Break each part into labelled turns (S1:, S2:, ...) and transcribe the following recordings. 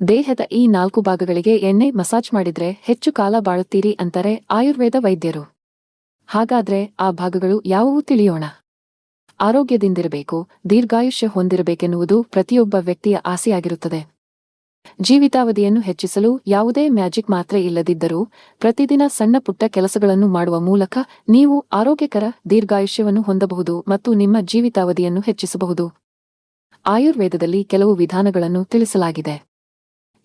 S1: ದೇಹದ ಈ ನಾಲ್ಕು ಭಾಗಗಳಿಗೆ ಎಣ್ಣೆ ಮಸಾಜ್ ಮಾಡಿದ್ರೆ ಹೆಚ್ಚು ಕಾಲ ಬಾಳುತ್ತೀರಿ ಅಂತಾರೆ ಆಯುರ್ವೇದ ವೈದ್ಯರು. ಹಾಗಾದ್ರೆ ಆ ಭಾಗಗಳು ಯಾವುವು ತಿಳಿಯೋಣ? ಆರೋಗ್ಯದಿಂದಿರಬೇಕು, ದೀರ್ಘಾಯುಷ್ಯ ಹೊಂದಿರಬೇಕೆನ್ನುವುದು ಪ್ರತಿಯೊಬ್ಬ ವ್ಯಕ್ತಿಯ ಆಸೆಯಾಗಿರುತ್ತದೆ. ಜೀವಿತಾವಧಿಯನ್ನು ಹೆಚ್ಚಿಸಲು ಯಾವುದೇ ಮ್ಯಾಜಿಕ್ ಮಾತ್ರೆ ಇಲ್ಲದಿದ್ದರೂ ಪ್ರತಿದಿನ ಸಣ್ಣ ಪುಟ್ಟ ಕೆಲಸಗಳನ್ನು ಮಾಡುವ ಮೂಲಕ ನೀವು ಆರೋಗ್ಯಕರ ದೀರ್ಘಾಯುಷ್ಯವನ್ನು ಹೊಂದಬಹುದು ಮತ್ತು ನಿಮ್ಮ ಜೀವಿತಾವಧಿಯನ್ನು ಹೆಚ್ಚಿಸಬಹುದು. ಆಯುರ್ವೇದದಲ್ಲಿ ಕೆಲವು ವಿಧಾನಗಳನ್ನು ತಿಳಿಸಲಾಗಿದೆ.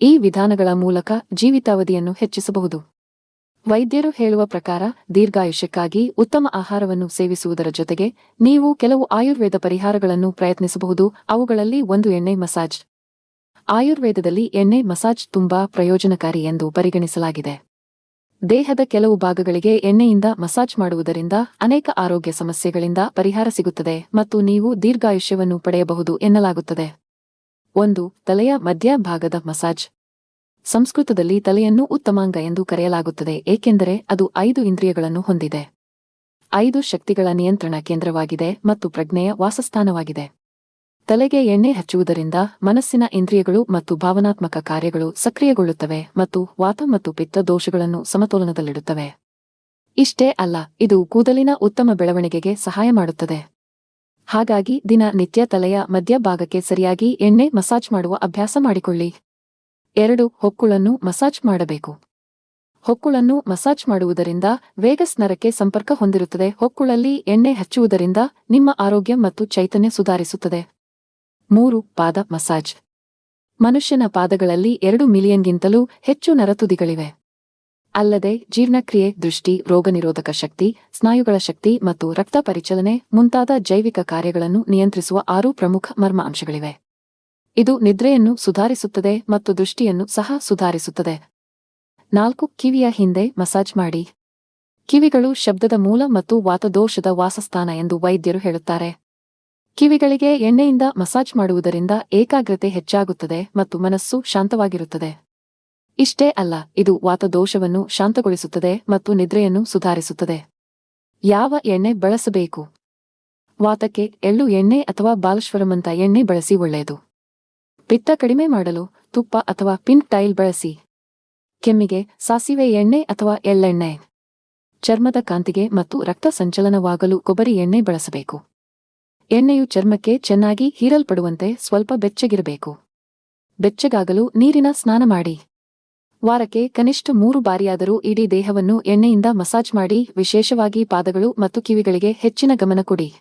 S1: ಈ ವಿಧಾನಗಳ ಮೂಲಕ ಜೀವಿತಾವಧಿಯನ್ನು ಹೆಚ್ಚಿಸಬಹುದು. ವೈದ್ಯರು ಹೇಳುವ ಪ್ರಕಾರ ದೀರ್ಘಾಯುಷ್ಯಕ್ಕಾಗಿ ಉತ್ತಮ ಆಹಾರವನ್ನು ಸೇವಿಸುವುದರ ಜೊತೆಗೆ ನೀವು ಕೆಲವು ಆಯುರ್ವೇದ ಪರಿಹಾರಗಳನ್ನು ಪ್ರಯತ್ನಿಸಬಹುದು. ಅವುಗಳಲ್ಲಿ ಒಂದು ಎಣ್ಣೆ ಮಸಾಜ್. ಆಯುರ್ವೇದದಲ್ಲಿ ಎಣ್ಣೆ ಮಸಾಜ್ ತುಂಬಾ ಪ್ರಯೋಜನಕಾರಿ ಎಂದು ಪರಿಗಣಿಸಲಾಗಿದೆ. ದೇಹದ ಕೆಲವು ಭಾಗಗಳಿಗೆ ಎಣ್ಣೆಯಿಂದ ಮಸಾಜ್ ಮಾಡುವುದರಿಂದ ಅನೇಕ ಆರೋಗ್ಯ ಸಮಸ್ಯೆಗಳಿಂದ ಪರಿಹಾರ ಸಿಗುತ್ತದೆ ಮತ್ತು ನೀವು ದೀರ್ಘಾಯುಷ್ಯವನ್ನು ಪಡೆಯಬಹುದು ಎನ್ನಲಾಗುತ್ತದೆ. ಒಂದು, ತಲೆಯ ಮಧ್ಯ ಭಾಗದ ಮಸಾಜ್. ಸಂಸ್ಕೃತದಲ್ಲಿ ತಲೆಯನ್ನು ಉತ್ತಮಾಂಗ ಎಂದು ಕರೆಯಲಾಗುತ್ತದೆ, ಏಕೆಂದರೆ ಅದು ಐದು ಇಂದ್ರಿಯಗಳನ್ನು ಹೊಂದಿದೆ. ಐದು ಶಕ್ತಿಗಳ ನಿಯಂತ್ರಣ ಕೇಂದ್ರವಾಗಿದೆ ಮತ್ತು ಪ್ರಜ್ಞೆಯ ವಾಸಸ್ಥಾನವಾಗಿದೆ. ತಲೆಗೆ ಎಣ್ಣೆ ಹಚ್ಚುವುದರಿಂದ ಮನಸ್ಸಿನ ಇಂದ್ರಿಯಗಳು ಮತ್ತು ಭಾವನಾತ್ಮಕ ಕಾರ್ಯಗಳು ಸಕ್ರಿಯಗೊಳ್ಳುತ್ತವೆ ಮತ್ತು ವಾತ ಮತ್ತು ಪಿತ್ತ ದೋಷಗಳನ್ನು ಸಮತೋಲನದಲ್ಲಿಡುತ್ತವೆ. ಇಷ್ಟೇ ಅಲ್ಲ, ಇದು ಕೂದಲಿನ ಉತ್ತಮ ಬೆಳವಣಿಗೆಗೆ ಸಹಾಯ ಮಾಡುತ್ತದೆ. ಹಾಗಾಗಿ ದಿನ ನಿತ್ಯ ತಲೆಯ ಮಧ್ಯಭಾಗಕ್ಕೆ ಸರಿಯಾಗಿ ಎಣ್ಣೆ ಮಸಾಜ್ ಮಾಡುವ ಅಭ್ಯಾಸ ಮಾಡಿಕೊಳ್ಳಿ. ಎರಡು, ಹೊಕ್ಕುಳನ್ನು ಮಸಾಜ್ ಮಾಡಬೇಕು. ಹೊಕ್ಕುಳನ್ನು ಮಸಾಜ್ ಮಾಡುವುದರಿಂದ ವೇಗಸ್ ನರಕ್ಕೆ ಸಂಪರ್ಕ ಹೊಂದಿರುತ್ತದೆ. ಹೊಕ್ಕುಳಲ್ಲಿ ಎಣ್ಣೆ ಹಚ್ಚುವುದರಿಂದ ನಿಮ್ಮ ಆರೋಗ್ಯ ಮತ್ತು ಚೈತನ್ಯ ಸುಧಾರಿಸುತ್ತದೆ. ಮೂರು, ಪಾದ ಮಸಾಜ್. ಮನುಷ್ಯನ ಪಾದಗಳಲ್ಲಿ ಎರಡು ಮಿಲಿಯನ್ಗಿಂತಲೂ ಹೆಚ್ಚು ನರತುದಿಗಳಿವೆ. ಅಲ್ಲದೆ ಜೀರ್ಣಕ್ರಿಯೆ, ದೃಷ್ಟಿ, ರೋಗನಿರೋಧಕ ಶಕ್ತಿ, ಸ್ನಾಯುಗಳ ಶಕ್ತಿ ಮತ್ತು ರಕ್ತ ಪರಿಚಲನೆ ಮುಂತಾದ ಜೈವಿಕ ಕಾರ್ಯಗಳನ್ನು ನಿಯಂತ್ರಿಸುವ ಆರು ಪ್ರಮುಖ ಮರ್ಮ ಅಂಶಗಳಿವೆ ಇದು ನಿದ್ರೆಯನ್ನು ಸುಧಾರಿಸುತ್ತದೆ ಮತ್ತು ದೃಷ್ಟಿಯನ್ನು ಸಹ ಸುಧಾರಿಸುತ್ತದೆ. ನಾಲ್ಕು, ಕಿವಿಯ ಹಿಂದೆ ಮಸಾಜ್ ಮಾಡಿ. ಕಿವಿಗಳು ಶಬ್ದದ ಮೂಲ ಮತ್ತು ವಾತದೋಷದ ವಾಸಸ್ಥಾನ ಎಂದು ವೈದ್ಯರು ಹೇಳುತ್ತಾರೆ. ಕಿವಿಗಳಿಗೆ ಎಣ್ಣೆಯಿಂದ ಮಸಾಜ್ ಮಾಡುವುದರಿಂದ ಏಕಾಗ್ರತೆ ಹೆಚ್ಚಾಗುತ್ತದೆ ಮತ್ತು ಮನಸ್ಸು ಶಾಂತವಾಗಿರುತ್ತದೆ. ಇಷ್ಟೇ ಅಲ್ಲ, ಇದು ವಾತದೋಷವನ್ನು ಶಾಂತಗೊಳಿಸುತ್ತದೆ ಮತ್ತು ನಿದ್ರೆಯನ್ನು ಸುಧಾರಿಸುತ್ತದೆ. ಯಾವ ಎಣ್ಣೆ ಬಳಸಬೇಕು? ವಾತಕ್ಕೆ ಎಳ್ಳು ಎಣ್ಣೆ ಅಥವಾ ಬಾಲಶ್ವರಮಂತ ಎಣ್ಣೆ ಬಳಸಿ ಒಳ್ಳೆಯದು. ಪಿತ್ತ ಕಡಿಮೆ ಮಾಡಲು ತುಪ್ಪ ಅಥವಾ ಪಿನ್ ಟೈಲ್ ಬಳಸಿ. ಕೆಮ್ಮಿಗೆ ಸಾಸಿವೆ ಎಣ್ಣೆ ಅಥವಾ ಎಳ್ಳೆಣ್ಣೆ. ಚರ್ಮದ ಕಾಂತಿಗೆ ಮತ್ತು ರಕ್ತ ಸಂಚಲನವಾಗಲು ಕೊಬ್ಬರಿ ಎಣ್ಣೆ ಬಳಸಬೇಕು. ಎಣ್ಣೆಯು ಚರ್ಮಕ್ಕೆ ಚೆನ್ನಾಗಿ ಹೀರಲ್ಪಡುವಂತೆ ಸ್ವಲ್ಪ ಬೆಚ್ಚಗಿರಬೇಕು. ಬೆಚ್ಚಗಾಗಲು ನೀರಿನ ಸ್ನಾನ ಮಾಡಿ. ವಾರಕ್ಕೆ ಕನಿಷ್ಠ ಮೂರು ಬಾರಿಯಾದರೂ ಇಡೀ ದೇಹವನ್ನು ಎಣ್ಣೆಯಿಂದ ಮಸಾಜ್ ಮಾಡಿ, ವಿಶೇಷವಾಗಿ ಪಾದಗಳು ಮತ್ತು ಕಿವಿಗಳಿಗೆ ಹೆಚ್ಚಿನ ಗಮನ ಕೊಡಿ.